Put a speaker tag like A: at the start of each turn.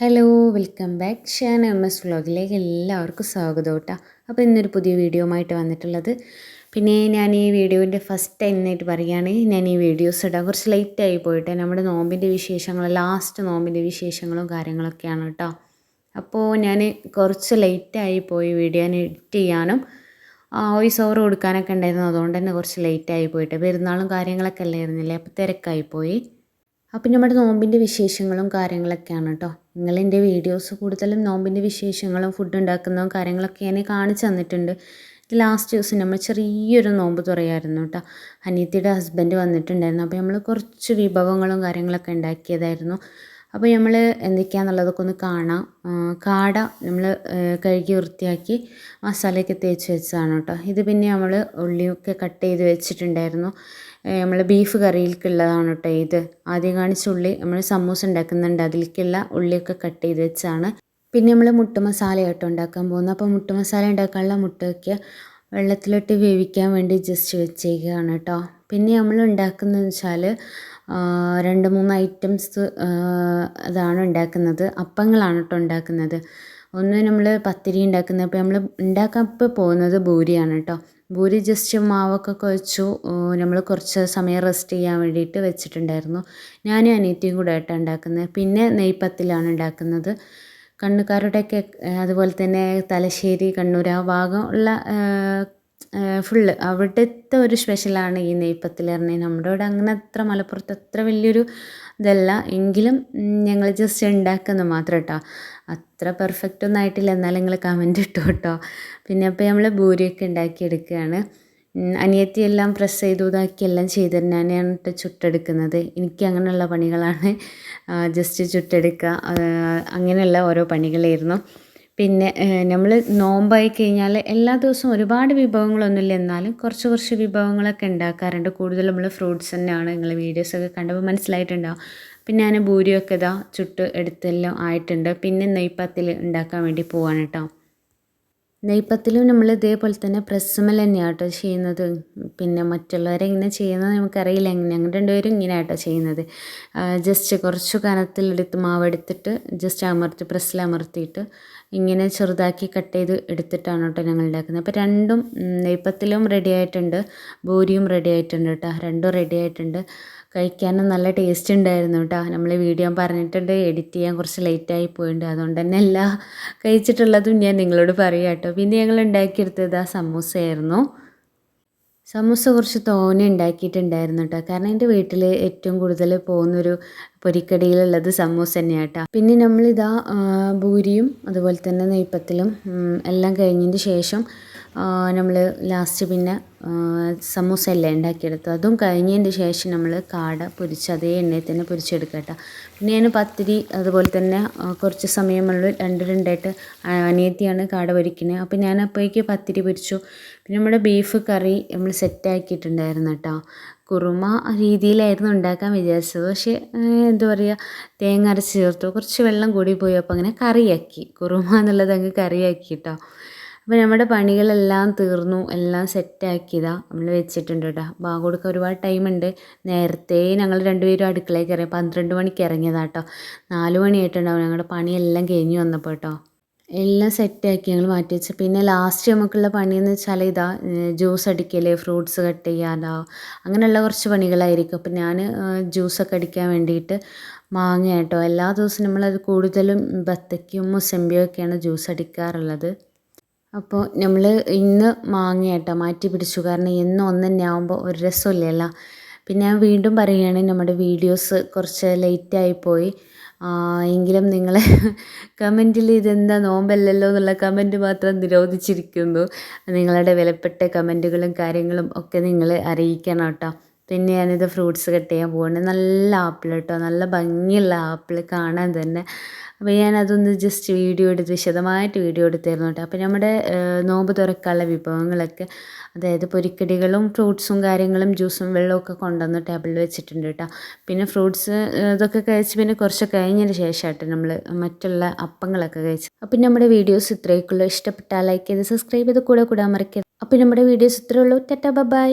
A: Hello welcome back Shan M S വ്ളോഗിലേക്ക് എല്ലാവർക്കും സ്വാഗതം കേട്ടോ. അപ്പോൾ ഇന്നൊരു പുതിയ വീഡിയോ ആയിട്ട് വന്നിട്ടുള്ളത്. പിന്നെ ഞാൻ ഈ വീഡിയോന്റെ ഫസ്റ്റ് ടൈം എന്നായിട്ട് പറയുകയാണ് ഞാൻ ഈ വീഡിയോസ് ഇടാം കുറച്ച് ലേറ്റ് ആയി പോയിട്ട് നമ്മുടെ നോമ്പിന്റെ വിശേഷങ്ങൾ ലാസ്റ്റ് നോമ്പിന്റെ വിശേഷങ്ങളും കാര്യങ്ങളൊക്കെയാണ് കേട്ടോ. അപ്പോൾ ഞാൻ കുറച്ച് ലേറ്റായി പോയി വീഡിയോ ഞാൻ എഡിറ്റ് ചെയ്യാനും വോയിസ് ഓവർ കൊടുക്കാനൊക്കെ ഉണ്ടായിരുന്നു. അതുകൊണ്ട് തന്നെ കുറച്ച് ലേറ്റായി പോയിട്ട് പെരുന്നാളും കാര്യങ്ങളൊക്കെ അല്ലായിരുന്നില്ലേ? അപ്പോൾ തിരക്കായി പോയി. അപ്പം നമ്മുടെ നോമ്പിന്റെ വിശേഷങ്ങളും കാര്യങ്ങളൊക്കെയാണ് കേട്ടോ നിങ്ങളെന്റെ വീഡിയോസ് കൂടുതലും നോമ്പിന്റെ വിശേഷങ്ങളും ഫുഡ് ഉണ്ടാക്കുന്നതും കാര്യങ്ങളൊക്കെ എന്നെ കാണിച്ചു തന്നിട്ടുണ്ട്. ലാസ്റ്റ് ദിവസം നമ്മൾ ചെറിയൊരു നോമ്പ് തുറയായിരുന്നു കേട്ടോ അനിയത്തിയുടെ ഹസ്ബൻഡ് വന്നിട്ടുണ്ടായിരുന്നു. അപ്പോൾ നമ്മൾ കുറച്ച് വിഭവങ്ങളും കാര്യങ്ങളൊക്കെ ഉണ്ടാക്കിയതായിരുന്നു. അപ്പോൾ നമ്മൾ എന്തൊക്കെയാണെന്നുള്ളതൊക്കെ ഒന്ന് കാണാം. കാട നമ്മൾ കഴുകി വൃത്തിയാക്കി മസാലയൊക്കെ തേച്ച് വെച്ചതാണ് കേട്ടോ. ഇത് പിന്നെ നമ്മൾ ഉള്ളിയൊക്കെ കട്ട് ചെയ്ത് വെച്ചിട്ടുണ്ടായിരുന്നു. നമ്മൾ ബീഫ് കറിയിലേക്കുള്ളതാണ് കേട്ടോ ഇത്. ആദ്യം കാണിച്ച ഉള്ളി നമ്മൾ സമൂസ ഉണ്ടാക്കുന്നുണ്ട്. അതിലേക്കുള്ള ഉള്ളിയൊക്കെ കട്ട് ചെയ്ത് വെച്ചാണ് പിന്നെ നമ്മൾ മുട്ട മസാല കേട്ടോ ഉണ്ടാക്കാൻ പോകുന്നത്. അപ്പോൾ മുട്ട മസാല ഉണ്ടാക്കാനുള്ള മുട്ടയൊക്കെ വെള്ളത്തിലിട്ട് വേവിക്കാൻ വേണ്ടി ജസ്റ്റ് വെച്ചേക്കുകയാണ് കേട്ടോ പിന്നെ നമ്മൾ ഉണ്ടാക്കുന്നതെന്ന് വെച്ചാൽ രണ്ട് മൂന്ന് ഐറ്റംസ് അതാണ് ഉണ്ടാക്കുന്നത്. അപ്പങ്ങളാണ് കേട്ടോ ഉണ്ടാക്കുന്നത്. ഒന്ന് നമ്മൾ പത്തിരി ഉണ്ടാക്കുന്നത്. അപ്പോൾ നമ്മൾ ഉണ്ടാക്കാൻ ഇപ്പോൾ പോകുന്നത് ഭൂരിയാണ് കേട്ടോ ഭൂരി ജസ്റ്റ് മാവൊക്കെ കുഴച്ചു നമ്മൾ കുറച്ച് സമയം റെസ്റ്റ് ചെയ്യാൻ വേണ്ടിയിട്ട് വെച്ചിട്ടുണ്ടായിരുന്നു. ഞാനും അനിയത്തിയും കൂടെ ആയിട്ടാണ് ഉണ്ടാക്കുന്നത്. പിന്നെ നെയ്പ്പത്തിലാണ് ഉണ്ടാക്കുന്നത്. കണ്ണുകാരുടെയൊക്കെ അതുപോലെ തന്നെ തലശ്ശേരി കണ്ണൂർ ആ ഭാഗം ഉള്ള ഫുള്ള് അവിടുത്തെ ഒരു സ്പെഷ്യലാണ് ഈ നെയ്പ്പത്തിൽ പറഞ്ഞാൽ. നമ്മുടെ ഇവിടെ അങ്ങനെ അത്ര മലപ്പുറത്ത് അത്ര വലിയൊരു ഇതല്ല. എങ്കിലും ഞങ്ങൾ ജസ്റ്റ് ഉണ്ടാക്കുന്നത് മാത്രം കേട്ടോ. അത്ര പെർഫെക്റ്റ് ഒന്നും ആയിട്ടില്ല. എന്നാലും നിങ്ങൾ കമന്റ് ഇട്ടു കേട്ടോ. പിന്നെ അപ്പോൾ നമ്മൾ ഭൂരിയൊക്കെ ഉണ്ടാക്കിയെടുക്കുകയാണ്. അനിയത്തി എല്ലാം പ്രസ് ചെയ്തു ഇതാക്കി എല്ലാം ചെയ്ത് തന്നെയാണ് ചുട്ടെടുക്കുന്നത്. എനിക്ക് അങ്ങനെയുള്ള പണികളാണ് ജസ്റ്റ് ചുട്ടെടുക്കുക അങ്ങനെയുള്ള ഓരോ പണികളായിരുന്നു. പിന്നെ നമ്മൾ നോമ്പായി കഴിഞ്ഞാൽ എല്ലാ ദിവസവും ഒരുപാട് വിഭവങ്ങളൊന്നുമില്ല. എന്നാലും കുറച്ച് കുറച്ച് വിഭവങ്ങളൊക്കെ ഉണ്ടാക്കാറുണ്ട്. കൂടുതൽ നമ്മൾ ഫ്രൂട്ട്സ് തന്നെയാണ് നിങ്ങൾ വീഡിയോസൊക്കെ കണ്ടപ്പോൾ മനസ്സിലായിട്ടുണ്ടാവും. പിന്നെ ഞാൻ ഭൂരിയൊക്കെ ഇതാ ചുട്ട് എടുത്തെല്ലാം ആയിട്ടുണ്ട്. പിന്നെ നെയ്പ്പത്തിൽ ഉണ്ടാക്കാൻ വേണ്ടി പോവാണ് കേട്ടോ നെയ്പ്പത്തിലും നമ്മൾ ഇതേപോലെ തന്നെ പ്രസ്സുമൽ തന്നെയാണ് കേട്ടോ ചെയ്യുന്നത്. പിന്നെ മറ്റുള്ളവരെ എങ്ങനെ ചെയ്യുന്നത് നമുക്കറിയില്ല. ഞങ്ങൾ രണ്ടുപേരും ഇങ്ങനെ കേട്ടോ ചെയ്യുന്നത് ജസ്റ്റ് കുറച്ച് കനത്തിലെടുത്ത് മാവെടുത്തിട്ട് ജസ്റ്റ് അമർത്തി പ്രസ്സിൽ അമർത്തിയിട്ട് ഇങ്ങനെ ചെറുതാക്കി കട്ട് ചെയ്ത് എടുത്തിട്ടാണ് കേട്ടോ ഞങ്ങൾ ഉണ്ടാക്കുന്നത്. അപ്പോൾ രണ്ടും നെയ്പ്പത്തിലും റെഡി ആയിട്ടുണ്ട്. ബൂരിയും റെഡി ആയിട്ടുണ്ട് കേട്ടോ. രണ്ടും റെഡി ആയിട്ടുണ്ട്. കഴിക്കാനും നല്ല ടേസ്റ്റ് ഉണ്ടായിരുന്നു കേട്ടോ. നമ്മൾ വീഡിയോ പറഞ്ഞിട്ടുണ്ട് എഡിറ്റ് ചെയ്യാൻ കുറച്ച് ലേറ്റായി പോയിട്ടുണ്ട്. അതുകൊണ്ട് തന്നെ എല്ലാ കഴിച്ചിട്ടുള്ളതും ഞാൻ നിങ്ങളോട് പറയാം കേട്ടോ. പിന്നെ ഞങ്ങൾ ഉണ്ടാക്കിയെടുത്തത് ആ സമൂസയായിരുന്നു. സമൂസ കുറച്ച് തോനെ ഉണ്ടാക്കിയിട്ടുണ്ടായിരുന്നു കേട്ടോ കാരണം എന്റെ വീട്ടിൽ ഏറ്റവും കൂടുതൽ പോകുന്നൊരു പൊരിക്കടിയിലുള്ളത് സമൂസ തന്നെയാണ് കേട്ടോ പിന്നെ നമ്മളിതാ ഭൂരിയും അതുപോലെ തന്നെ നെയ്പ്പത്തിലും എല്ലാം കഴിഞ്ഞതിന് ശേഷം നമ്മൾ ലാസ്റ്റ് പിന്നെ സമൂസ എല്ലാം ഉണ്ടാക്കിയെടുത്തു അതും കഴിഞ്ഞതിന്റെ ശേഷം നമ്മൾ കാട പൊരിച്ച് അതേ എണ്ണയിൽ തന്നെ പൊരിച്ചെടുക്കുക കേട്ടോ. പിന്നെ ഞാൻ പത്തിരി അതുപോലെ തന്നെ കുറച്ച് സമയമുള്ള രണ്ട് രണ്ടായിട്ട് അനിയത്തിയാണ് കാട പൊരിക്കുന്നത് അപ്പോൾ ഞാൻ അപ്പോഴേക്ക് പത്തിരി പൊരിച്ചു. പിന്നെ നമ്മുടെ ബീഫ് കറി നമ്മൾ സെറ്റാക്കിയിട്ടുണ്ടായിരുന്നു കേട്ടോ. കുറുമ രീതിയിലായിരുന്നു ഉണ്ടാക്കാൻ വിചാരിച്ചത്. പക്ഷേ എന്താ പറയുക തേങ്ങ അരച്ച് ചേർത്തു. കുറച്ച് വെള്ളം കൂടി പോയി. അപ്പോൾ അങ്ങനെ കറിയാക്കി. കുറുമ എന്നുള്ളത് അങ്ങ് കറിയാക്കി കേട്ടോ. അപ്പോൾ നമ്മുടെ പണികളെല്ലാം തീർന്നു എല്ലാം സെറ്റാക്കിയതാ നമ്മൾ വെച്ചിട്ടുണ്ട് കേട്ടോ. ബാങ്ക് കൊടുക്കാൻ ഒരുപാട് ടൈമുണ്ട്. നേരത്തെ ഞങ്ങൾ രണ്ടുപേരും അടുക്കളയിൽ കയറി പന്ത്രണ്ട് മണിക്ക് ഇറങ്ങിയതാണ് കേട്ടോ. നാല് മണിയായിട്ടുണ്ടാവും ഞങ്ങളുടെ പണിയെല്ലാം കഴിഞ്ഞു വന്നപ്പോൾ കേട്ടോ. എല്ലാം സെറ്റാക്കി ഞങ്ങൾ മാറ്റി വെച്ചു. പിന്നെ ലാസ്റ്റ് നമുക്കുള്ള പണിയെന്ന് വെച്ചാൽ ഇതാ ജ്യൂസ് അടിക്കൽ ഫ്രൂട്ട്സ് കട്ട് ചെയ്യാതാ അങ്ങനെയുള്ള കുറച്ച് പണികളായിരിക്കും. അപ്പം ഞാൻ ജ്യൂസൊക്കെ അടിക്കാൻ വേണ്ടിയിട്ട് മാങ്ങ കേട്ടോ. എല്ലാ ദിവസവും നമ്മളത് കൂടുതലും ബത്തക്കും മുസമ്പിയൊക്കെയാണ് ജ്യൂസ് അടിക്കാറുള്ളത്. അപ്പോൾ നമ്മൾ ഇന്ന് മാങ്ങ കേട്ടോ മാറ്റി പിടിച്ചു. കാരണം ഇന്ന് ഒന്ന് തന്നെ ആകുമ്പോൾ ഒരു രസമില്ലല്ലോ. പിന്നെ ഞാൻ വീണ്ടും പറയുകയാണ് നമ്മുടെ വീഡിയോസ് കുറച്ച് ലേറ്റായി പോയി. എങ്കിലും നിങ്ങൾ കമന്റിൽ ഇതെന്താ നോമ്പല്ലല്ലോ എന്നുള്ള കമന്റ് മാത്രം നിരോധിച്ചിരിക്കുന്നു. നിങ്ങളുടെ വിലപ്പെട്ട കമന്റുകളും കാര്യങ്ങളും ഒക്കെ നിങ്ങൾ അറിയിക്കണം കേട്ടോ. പിന്നെ ഞാനിത് ഫ്രൂട്ട്സ് കട്ട് ചെയ്യാൻ പോകുന്നുണ്ട് നല്ല ആപ്പിൾ കേട്ടോ നല്ല ഭംഗിയുള്ള ആപ്പിൾ കാണാൻ തന്നെ. അപ്പോൾ ഞാനതൊന്ന് ജസ്റ്റ് വീഡിയോ എടുത്ത് വിശദമായിട്ട് വീഡിയോ എടുത്തായിരുന്നു കേട്ടോ അപ്പോൾ നമ്മുടെ നോമ്പ് തുറക്കാനുള്ള വിഭവങ്ങളൊക്കെ അതായത് പൊരിക്കടികളും ഫ്രൂട്ട്സും കാര്യങ്ങളും ജ്യൂസും വെള്ളമൊക്കെ കൊണ്ടുവന്ന് ടേബിളിൽ വെച്ചിട്ടുണ്ട് കേട്ടോ പിന്നെ ഫ്രൂട്ട്സ് ഇതൊക്കെ കഴിച്ച് പിന്നെ കുറച്ച് കഴിഞ്ഞതിന് ശേഷമായിട്ട് നമ്മൾ മറ്റുള്ള അപ്പങ്ങളൊക്കെ കഴിച്ചു അപ്പോൾ നമ്മുടെ വീഡിയോസ് ഇത്രയൊക്കെയുള്ളൂ ഇഷ്ടപ്പെട്ടാൽ ലൈക്ക് ചെയ്ത് സബ്സ്ക്രൈബ് ചെയ്ത് കൂടെ കൂടാൻ മറക്കരുത്. അപ്പോൾ നമ്മുടെ വീഡിയോസ് ഇത്രയേ ഉള്ളൂ. ടെറ്റ ബൈ